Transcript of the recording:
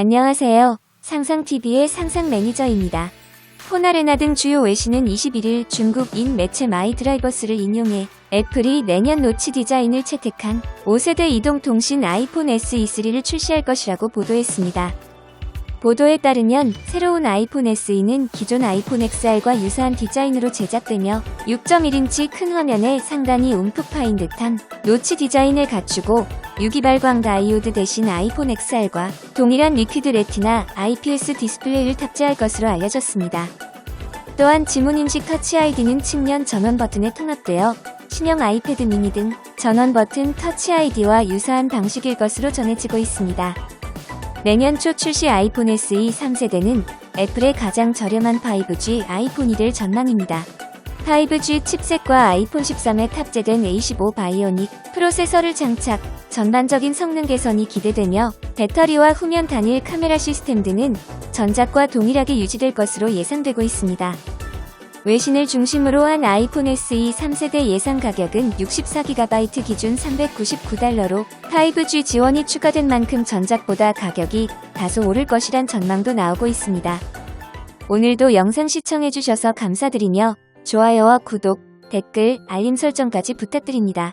안녕하세요. 상상TV의 상상 매니저입니다. 포나레나 등 주요 외신은 21일 중국인 매체 마이드라이버스를 인용해 애플이 내년 노치 디자인을 채택한 5세대 이동통신 아이폰 SE3를 출시할 것이라고 보도했습니다. 보도에 따르면 새로운 아이폰 SE는 기존 아이폰 XR과 유사한 디자인으로 제작되며 6.1인치 큰 화면에 상단이 움푹 파인 듯한 노치 디자인을 갖추고 유기발광 다이오드 대신 아이폰 XR과 동일한 리퀴드 레티나 IPS 디스플레이를 탑재할 것으로 알려졌습니다. 또한 지문인식 터치 아이디는 측면 전원 버튼에 통합되어 신형 아이패드 미니 등 전원 버튼 터치 아이디와 유사한 방식일 것으로 전해지고 있습니다. 내년 초 출시 아이폰 SE 3세대는 애플의 가장 저렴한 5G 아이폰이 될 전망입니다. 5G 칩셋과 아이폰 13에 탑재된 A15 바이오닉 프로세서를 장착, 전반적인 성능 개선이 기대되며 배터리와 후면 단일 카메라 시스템 등은 전작과 동일하게 유지될 것으로 예상되고 있습니다. 외신을 중심으로 한 아이폰 SE 3세대 예상 가격은 64GB 기준 399달러로 5G 지원이 추가된 만큼 전작보다 가격이 다소 오를 것이란 전망도 나오고 있습니다. 오늘도 영상 시청해주셔서 감사드리며 좋아요와 구독, 댓글, 알림 설정까지 부탁드립니다.